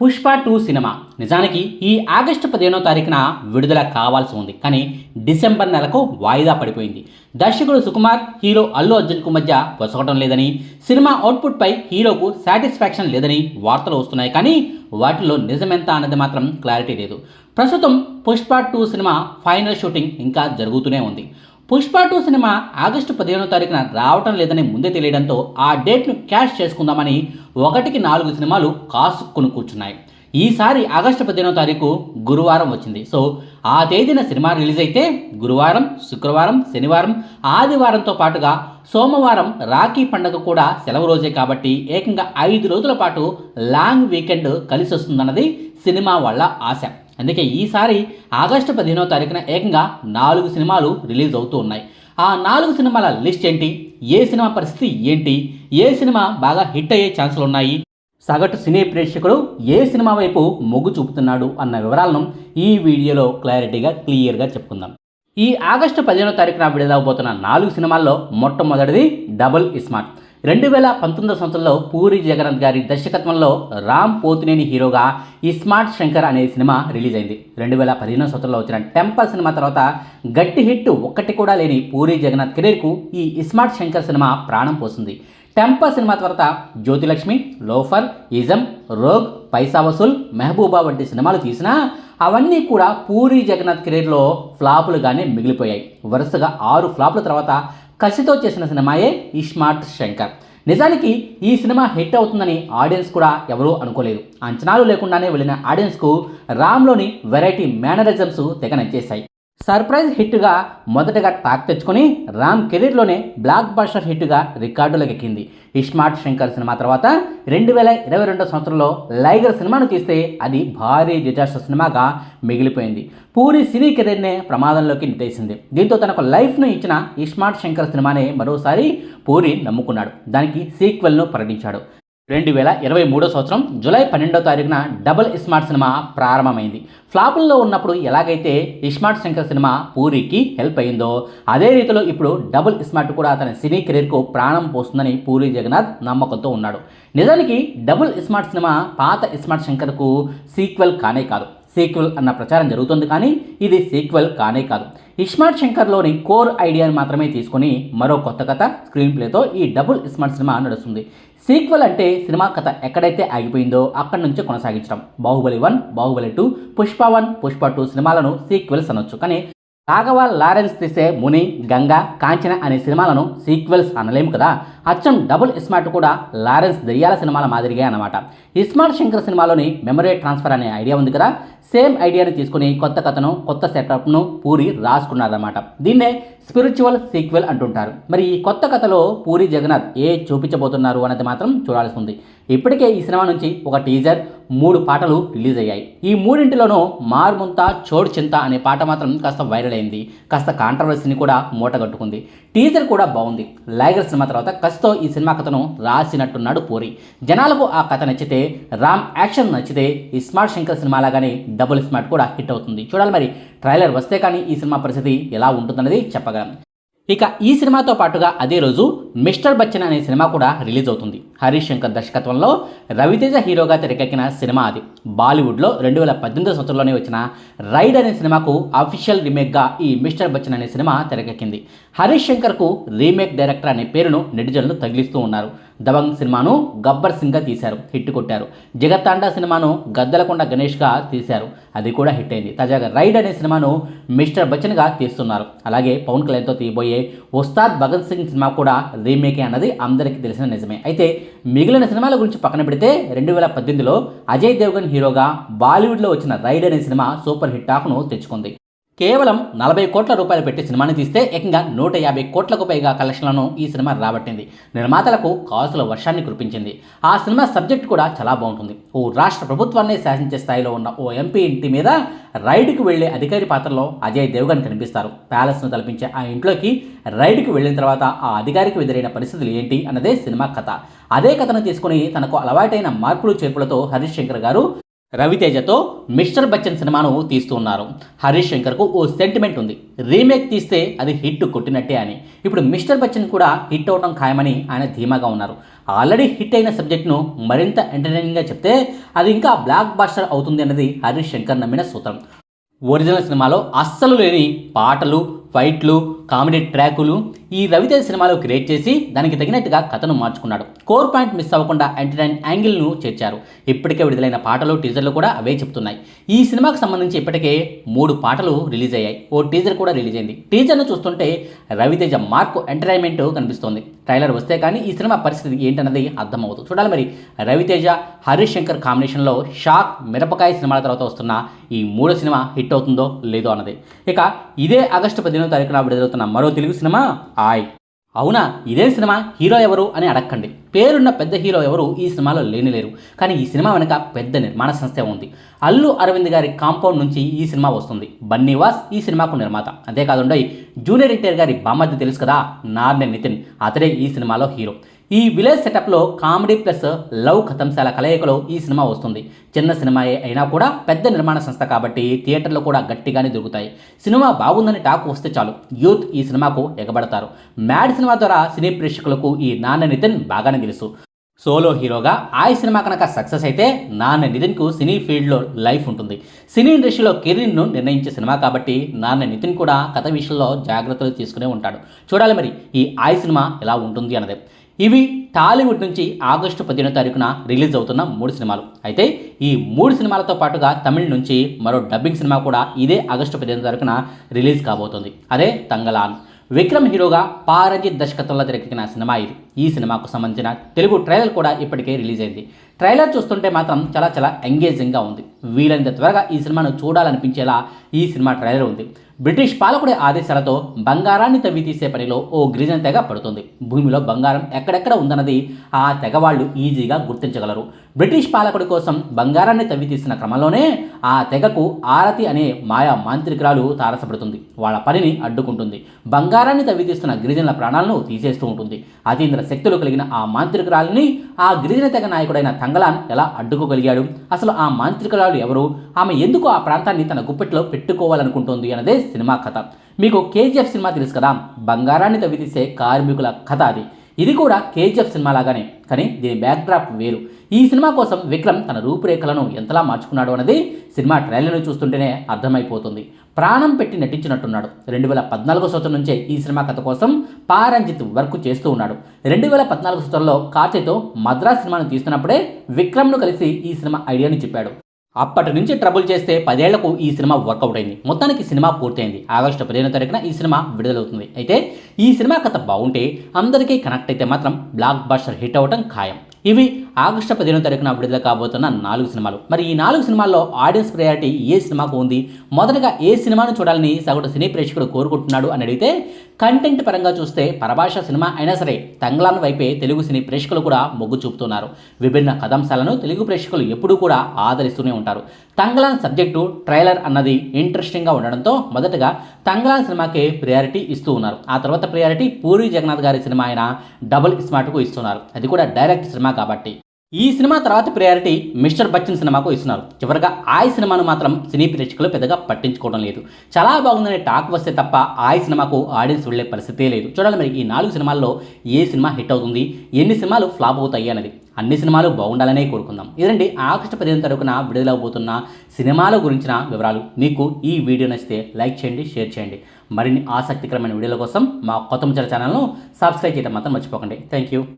Pushpa two cinema. నిజానికి ఈ August పదిహేనో తారీఖున విడుదల కావాల్సి ఉంది. కానీ డిసెంబర్ నెలకు వాయిదా పడిపోయింది. దర్శకుడు సుకుమార్ హీరో అల్లు అర్జున్కు మధ్య పొసగటం లేదని సినిమా అవుట్పుట్పై హీరోకు సాటిస్ఫాక్షన్ లేదని వార్తలు వస్తున్నాయి. కానీ వాటిలో నిజమెంత అన్నది మాత్రం క్లారిటీ లేదు. ప్రస్తుతం Pushpa two cinema final shooting ఇంకా జరుగుతూనే ఉంది. పుష్ప టూ సినిమా ఆగస్టు పదిహేనో తారీఖున రావటం లేదని ముందే తెలియడంతో ఆ డేట్ను క్యాష్ చేసుకుందామని ఒకటికి నాలుగు సినిమాలు కాసుక్కుని కూర్చున్నాయి. ఈసారి ఆగస్టు పదిహేనో తారీఖు గురువారం వచ్చింది. సో ఆ తేదీన సినిమా రిలీజ్ అయితే గురువారం శుక్రవారం శనివారం ఆదివారంతో పాటుగా సోమవారం రాఖీ పండగ కూడా సెలవు రోజే కాబట్టి ఏకంగా ఐదు రోజుల పాటు లాంగ్ వీకెండ్ కలిసి వస్తుందన్నది సినిమా వాళ్ళ ఆశ. అందుకే ఈసారి ఆగస్టు పదిహేనో తారీఖున ఏకంగా నాలుగు సినిమాలు రిలీజ్ అవుతూ ఉన్నాయి. ఆ నాలుగు సినిమాల లిస్ట్ ఏంటి? ఏ సినిమా పరిస్థితి ఏంటి? ఏ సినిమా బాగా హిట్ అయ్యే ఛాన్సులు ఉన్నాయి? సగటు సినీ ప్రేక్షకుడు ఏ సినిమా వైపు మొగ్గు చూపుతున్నాడు అన్న వివరాలను ఈ వీడియోలో క్లారిటీగా క్లియర్గా చెప్పుకుందాం. ఈ ఆగస్టు పదిహేనో తారీఖున విడుదలవబోతున్న నాలుగు సినిమాల్లో మొట్టమొదటిది డబుల్ ఇస్మార్ట్ రెండు వేల పంతొమ్మిదో సంవత్సరంలో పూరి జగన్నాథ్ గారి దర్శకత్వంలో రామ్ పోతినేని హీరోగా ఇస్మార్ట్ శంకర్ అనే సినిమా రిలీజ్ అయింది. రెండు వేల పదిహేనో సంవత్సరంలో వచ్చిన టెంపల్ సినిమా తర్వాత గట్టి హిట్ ఒక్కటి కూడా లేని పూరి జగన్నాథ్ కెరీర్కు ఈ ఇస్మార్ట్ శంకర్ సినిమా ప్రాణం పోసింది. టెంపల్ సినిమా తర్వాత Jyothilakshmi Loafer Ism Rogue Paisa Vasool Mehbooba వంటి సినిమాలు తీసినా అవన్నీ కూడా పూరి జగన్నాథ్ కెరీర్లో ఫ్లాపులుగానే మిగిలిపోయాయి. వరుసగా ఆరు ఫ్లాపుల తర్వాత కసితో చేసిన సినిమాయే ఈ స్మార్ట్ శంకర్. నిజానికి ఈ సినిమా హిట్ అవుతుందని ఆడియన్స్ కూడా ఎవరూ అనుకోలేదు. అంచనాలు లేకుండానే వెళ్ళిన ఆడియన్స్కు రామ్లోని వెరైటీ మేనరిజమ్స్ తెగ నచ్చేశాయి. సర్ప్రైజ్ హిట్గా మొదటగా టాక్ తెచ్చుకొని రామ్ కెరీర్లోనే బ్లాక్ బస్టర్ హిట్గా రికార్డులకు ఎక్కింది. ఇస్మార్ట్ శంకర్ సినిమా తర్వాత రెండు వేల ఇరవై రెండో సంవత్సరంలో లైగర్ సినిమాను తీస్తే అది భారీ డిజాస్టర్ సినిమాగా మిగిలిపోయింది. పూరి సినీ కెరీర్నే ప్రమాదంలోకి నెట్టేసింది. దీంతో తనకు లైఫ్ను ఇచ్చిన ఇస్మార్ట్ శంకర్ సినిమానే మరోసారి పూరి నమ్ముకున్నాడు. దానికి సీక్వెల్ను ప్రకటించాడు. రెండు వేల ఇరవై మూడో సంవత్సరం జూలై పన్నెండో తారీఖున డబుల్ ఇస్మార్ట్ సినిమా ప్రారంభమైంది. ఫ్లాపుల్లో ఉన్నప్పుడు ఎలాగైతే ఇస్మార్ట్ శంకర్ సినిమా పూరికి హెల్ప్ అయిందో అదే రీతిలో ఇప్పుడు డబుల్ ఇస్మార్ట్ కూడా అతని సినీ కెరీర్కు ప్రాణం పోస్తుందని పూరి జగన్నాథ్ నమ్మకంతో ఉన్నాడు. నిజానికి డబుల్ ఇస్మార్ట్ సినిమా పాత ఇస్మార్ట్ శంకర్కు సీక్వెల్ కానే కాదు. సీక్వెల్ అన్న ప్రచారం జరుగుతుంది కానీ ఇది సీక్వెల్ కానే కాదు. ఇస్మార్ట్ శంకర్లోని కోర్ ఐడియాని మాత్రమే తీసుకొని మరో కొత్త కథ స్క్రీన్ ప్లేతో ఈ డబుల్ ఇస్మార్ట్ సినిమా నడుస్తుంది. సీక్వెల్ అంటే సినిమా కథ ఎక్కడైతే ఆగిపోయిందో అక్కడి నుంచే కొనసాగించడం. Baahubali one Baahubali two Pushpa one Pushpa two సినిమాలను సీక్వెల్స్ అనొచ్చు. కానీ రాఘవ లారెన్స్ తీసే ముని గంగా కాంచన అనే సినిమాలను సీక్వెల్స్ అనలేము కదా? అచ్చం డబుల్ ఇస్మార్ట్ కూడా లారెన్స్ దెయ్యాల సినిమాల మాదిరిగా అనమాట ఇస్మార్ట్ శంకర్ సినిమాలోని మెమరీ ట్రాన్స్ఫర్ అనే ఐడియా ఉంది కదా? సేమ్ ఐడియాని తీసుకుని కొత్త కథను కొత్త సెటప్ను పూరి రాసుకున్నారన్నమాట. దీన్నే స్పిరిచువల్ సీక్వెల్ అంటుంటారు. మరి ఈ కొత్త కథలో పూరి జగన్నాథ్ ఏ చూపించబోతున్నారు అన్నది మాత్రం చూడాల్సి ఉంది. ఇప్పటికే ఈ సినిమా నుంచి ఒక టీజర్ మూడు పాటలు రిలీజ్ అయ్యాయి. ఈ మూడింటిలోనూ మార్ముంత చోడు చింత అనే పాట మాత్రం కాస్త వైరల్ అయింది. కాస్త కాంట్రవర్సీని కూడా మూటగట్టుకుంది. టీజర్ కూడా బాగుంది. లైగర్ సినిమా తర్వాత కసితో ఈ సినిమా కథను రాసినట్టున్నాడు పూరి. జనాలకు ఆ కథ నచ్చితే రామ్ యాక్షన్ నచ్చితే ఈ స్మార్ట్ శంకర్ సినిమా లాగానే డబుల్ స్మార్ట్ కూడా హిట్ అవుతుంది. చూడాలి మరి ట్రైలర్ వస్తే కానీ ఈ సినిమా పరిస్థితి ఎలా ఉంటుందన్నది చెప్పగలం. ఇక ఈ సినిమాతో పాటుగా అదే రోజు మిస్టర్ బచ్చన్ అనే సినిమా కూడా రిలీజ్ అవుతుంది. హరీష్ శంకర్ దర్శకత్వంలో రవితేజ హీరోగా తెరకెక్కిన సినిమా అది. బాలీవుడ్లో రెండు వేల పద్దెనిమిది సంవత్సరంలోనే వచ్చిన రైడ్ అనే సినిమాకు అఫీషియల్ రీమేక్గా ఈ మిస్టర్ బచ్చన్ అనే సినిమా తెరకెక్కింది. హరీష్ శంకర్కు రీమేక్ డైరెక్టర్ అనే పేరును నెటిజన్లు తగిలిస్తూ ఉన్నారు. దబంగ్ సినిమాను గబ్బర్ సింగ్గా తీశారు. హిట్ కొట్టారు. జగత్తాండా సినిమాను గద్దలకొండ గణేష్గా తీశారు. అది కూడా హిట్ అయింది. తాజాగా రైడ్ అనే సినిమాను మిస్టర్ బచ్చన్గా తీస్తున్నారు. అలాగే పవన్ కళ్యాణ్తో తీయబోయే ఉస్తాద్ భగత్ సింగ్ సినిమా కూడా రీమేకే అన్నది అందరికీ తెలిసిన నిజమే. అయితే మిగిలిన సినిమాల గురించి పక్కన పెడితే రెండు వేల పద్దెనిమిదిలో అజయ్ దేవ్గన్ హీరోగా బాలీవుడ్లో వచ్చిన రైడ్ అనే సినిమా సూపర్ హిట్ టాక్ను తెచ్చుకుంది. కేవలం నలభై కోట్ల రూపాయలు పెట్టి సినిమాని తీస్తే ఏకంగా నూట యాభై కోట్లకు పైగా కలెక్షన్లను ఈ సినిమా రాబట్టింది. నిర్మాతలకు కాసుల వర్షాన్ని కురిపించింది. ఆ సినిమా సబ్జెక్ట్ కూడా చాలా బాగుంటుంది. ఓ రాష్ట్ర ప్రభుత్వాన్ని శాసించే స్థాయిలో ఉన్న ఓ ఎంపీ ఇంటి మీద రైడ్కి వెళ్ళే అధికారి పాత్రలో అజయ్ దేవగన్ కనిపిస్తారు. ప్యాలెస్ను తలపించే ఆ ఇంట్లోకి రైడ్కి వెళ్ళిన తర్వాత ఆ అధికారికి ఎదురైన పరిస్థితులు ఏంటి అన్నదే సినిమా కథ. అదే కథను తీసుకుని తనకు అలవాటైన మార్పులు చేర్పులతో హరీష్ శంకర్ గారు రవితేజతో మిస్టర్ బచ్చన్ సినిమాను తీస్తున్నారు హరీష్ శంకర్కు ఓ సెంటిమెంట్ ఉంది. రీమేక్ తీస్తే అది హిట్ కొట్టినట్టే అని. ఇప్పుడు మిస్టర్ బచ్చన్ కూడా హిట్ అవడం ఖాయమని ఆయన ధీమాగా ఉన్నారు. ఆల్రెడీ హిట్ అయిన సబ్జెక్ట్ను మరింత ఎంటర్టైనింగ్గా చెప్తే అది ఇంకా బ్లాక్ బాస్టర్ అవుతుంది అన్నది హరీష్ శంకర్ నమ్మిన సూత్రం. ఒరిజినల్ సినిమాలో అస్సలు లేని పాటలు ఫైట్లు కామెడీ ట్రాకులు ఈ రవితేజ సినిమాలో క్రియేట్ చేసి దానికి తగినట్టుగా కథను మార్చుకున్నాడు. కోర్ పాయింట్ మిస్ అవ్వకుండా ఎంటర్టైన్ యాంగిల్ను చేర్చారు. ఇప్పటికే విడుదలైన పాటలు టీజర్లు కూడా అవే చెప్తున్నాయి. ఈ సినిమాకు సంబంధించి ఇప్పటికే మూడు పాటలు రిలీజ్ అయ్యాయి. ఓ టీజర్ కూడా రిలీజ్ అయింది. టీజర్ను చూస్తుంటే రవితేజ మార్కు ఎంటర్టైన్మెంట్ కనిపిస్తోంది. ట్రైలర్ వస్తే కానీ ఈ సినిమా పరిస్థితి ఏంటన్నది అర్థమవుతుంది చూడాలి మరి. రవితేజ హరీష్ శంకర్ కాంబినేషన్లో షాక్ మిరపకాయ సినిమాల తర్వాత వస్తున్న ఈ మూడో సినిమా హిట్ అవుతుందో లేదో అన్నది. ఇక ఇదే ఆగస్టు పదిహేను తారీఖున విడుదలవుతున్న మరో తెలుగు సినిమా ఆయ్. అవునా? ఇదే సినిమా హీరో ఎవరు అని అడక్కండి. పేరున్న పెద్ద హీరో ఎవరు ఈ సినిమాలో లేనిలేరు కానీ ఈ సినిమా వెనక పెద్ద నిర్మాణ సంస్థే ఉంది. అల్లు అరవింద్ గారి కాంపౌండ్ నుంచి ఈ సినిమా వస్తుంది. బన్నీవాస్ ఈ సినిమాకు నిర్మాత. అంతేకాకుండా జూనియర్ ఎన్టీఆర్ గారి బామ్మద్ది తెలుసు కదా? నార్నే నితిన్. అతడే ఈ సినిమాలో హీరో. ఈ విలేజ్ సెటప్లో కామెడీ ప్లస్ లవ్ కథంశాల కలయికలో ఈ సినిమా వస్తుంది. చిన్న సినిమా అయినా కూడా పెద్ద నిర్మాణ సంస్థ కాబట్టి థియేటర్లు కూడా గట్టిగానే దొరుకుతాయి. సినిమా బాగుందని టాక్ వస్తే చాలు యూత్ ఈ సినిమాకు ఎగబడతారు. మ్యాడ్ సినిమా ద్వారా సినీ ప్రేక్షకులకు ఈ నాన్న నితిన్ బాగానే తెలుసు. సోలో హీరోగా ఆ సినిమా కనుక సక్సెస్ అయితే నాన్న నితిన్కు సినీ ఫీల్డ్లో లైఫ్ ఉంటుంది. సినీ ఇండస్ట్రీలో కెరీర్ను నిర్ణయించే సినిమా కాబట్టి నాన్న నితిన్ కూడా కథ విషయంలో జాగ్రత్తలు తీసుకునే ఉంటాడు. చూడాలి మరి ఈ ఆయ్ సినిమా ఎలా ఉంటుంది అన్నది. ఇవి టాలీవుడ్ నుంచి ఆగస్టు పదిహేనో తారీఖున రిలీజ్ అవుతున్న మూడు సినిమాలు. అయితే ఈ మూడు సినిమాలతో పాటుగా తమిళ నుంచి మరో డబ్బింగ్ సినిమా కూడా ఇదే ఆగస్టు పదిహేనో తారీఖున రిలీజ్ కాబోతుంది. అదే తంగలాన్. విక్రమ్ హీరోగా పారంజిత్ దర్శకత్వంలో తెరకెక్కిన సినిమా ఇది. ఈ సినిమాకు సంబంధించిన తెలుగు ట్రైలర్ కూడా ఇప్పటికే రిలీజ్ అయింది. ట్రైలర్ చూస్తుంటే మాత్రం చాలా చాలా ఎంగేజింగ్గా ఉంది. వీలైనంత త్వరగా ఈ సినిమాను చూడాలనిపించేలా ఈ సినిమా ట్రైలర్ ఉంది. బ్రిటిష్ పాలకుడి ఆదేశాలతో బంగారాన్ని తవ్వి తీసే పనిలో ఓ గిరిజన తెగ పడుతుంది. భూమిలో బంగారం ఎక్కడెక్కడ ఉందన్నది ఆ తెగ వాళ్ళు ఈజీగా గుర్తించగలరు. బ్రిటిష్ పాలకుడి కోసం బంగారాన్ని తవ్వి తీసిన క్రమంలోనే ఆ తెగకు ఆరతి అనే మాయా మాంత్రికురాలు తారసపడుతుంది. వాళ్ళ పనిని అడ్డుకుంటుంది. బంగారాన్ని తవ్వి తీస్తున్న గిరిజనుల ప్రాణాలను తీసేస్తూ ఉంటుంది. అతీంద్ర శక్తులు కలిగిన ఆ మాంత్రికురాలిని ఆ గిరిజన తెగ నాయకుడైన తంగలాన్ ఎలా అడ్డుకోగలిగాడు? అసలు ఆ మాంత్రికురాలు ఎవరు? ఆమె ఎందుకు ఆ ప్రాంతాన్ని తన గుప్పెట్లో పెట్టుకోవాలనుకుంటోంది అన్నదే సినిమా కథ. మీకు కేజీఎఫ్ సినిమా తెలుసు కదా? బంగారాన్ని తవ్వితీసే కార్మికుల కథ అది. ఇది కూడా కేజీఎఫ్ సినిమా లాగానే కానీ దీని బ్యాక్డ్రాప్ వేరు. ఈ సినిమా కోసం విక్రమ్ తన రూపురేఖలను ఎంతలా మార్చుకున్నాడు అన్నది సినిమా ట్రైలర్ను చూస్తుంటేనే అర్థమైపోతుంది. ప్రాణం పెట్టి నటించినట్టున్నాడు. రెండు వేల పద్నాలుగో సంవత్సరం నుంచే ఈ సినిమా కథ కోసం పారంజిత్ వర్క్ చేస్తూ ఉన్నాడు. రెండు వేల పద్నాలుగు సంవత్సరంలో కార్తీతో మద్రాస్ సినిమాను తీస్తున్నప్పుడే విక్రమ్ను కలిసి ఈ సినిమా ఐడియాని చెప్పాడు. అప్పటి నుంచి ట్రబుల్ చేస్తే పదేళ్ళకు ఈ సినిమా వర్కౌట్ అయింది. మొత్తానికి సినిమా పూర్తయింది. ఆగస్టు పదిహేను తారీఖున ఈ సినిమా విడుదలవుతుంది. అయితే ఈ సినిమా కథ బాగుంటే అందరికీ కనెక్ట్ అయితే మాత్రం బ్లాక్ బస్టర్ హిట్ అవ్వటం ఖాయం. ఇవి ఆగస్టు పదిహేను తారీఖున విడుదల కాబోతున్న నాలుగు సినిమాలు. మరి ఈ నాలుగు సినిమాల్లో ఆడియన్స్ ప్రయారిటీ ఏ సినిమాకు ఉంది? మొదటగా ఏ సినిమాను చూడాలని సగటు సినీ ప్రేక్షకుడు కోరుకుంటున్నాడు అని అడిగితే కంటెంట్ పరంగా చూస్తే పరభాష సినిమా అయినా సరే తంగ్లాన్ వైపే తెలుగు సినీ ప్రేక్షకులు కూడా మొగ్గు చూపుతున్నారు. విభిన్న కథాంశాలను తెలుగు ప్రేక్షకులు ఎప్పుడూ కూడా ఆదరిస్తూనే ఉంటారు. తంగ్లాన్ సబ్జెక్టు ట్రైలర్ అన్నది ఇంట్రెస్టింగ్గా ఉండడంతో మొదటగా తంగ్లాన్ సినిమాకే ప్రియారిటీ ఇస్తూ ఉన్నారు. ఆ తర్వాత ప్రియారిటీ పూరి జగన్నాథ్ గారి సినిమా అయిన డబుల్ స్మార్ట్కు ఇస్తున్నారు. అది కూడా డైరెక్ట్ సినిమా కాబట్టి. ఈ సినిమా తర్వాత ప్రయారిటీ మిస్టర్ బచ్చన్ సినిమాకు ఇస్తున్నారు. చివరిగా ఆయ్ సినిమాను మాత్రం సినీ ప్రేక్షకులు పెద్దగా పట్టించుకోవడం లేదు. చాలా బాగుందనే టాక్ వస్తే తప్ప ఆయ్ సినిమాకు ఆడియన్స్ వెళ్ళే పరిస్థితే లేదు. చూడాలి మరి ఈ నాలుగు సినిమాల్లో ఏ సినిమా హిట్ అవుతుంది? ఎన్ని సినిమాలు ఫ్లాప్ అవుతాయి అన్నది. అన్ని సినిమాలు బాగుండాలనే కోరుకుందాం. ఇదండి ఆగస్టు పదిహేను తరపున విడుదలవబోతున్న సినిమాల గురించిన వివరాలు. మీకు ఈ వీడియో నచ్చితే లైక్ చేయండి షేర్ చేయండి. మరిన్ని ఆసక్తికరమైన వీడియోల కోసం మా కొత్త ముచ్చల ఛానల్ను సబ్స్క్రైబ్ చేయడం మాత్రం మర్చిపోకండి. Thank you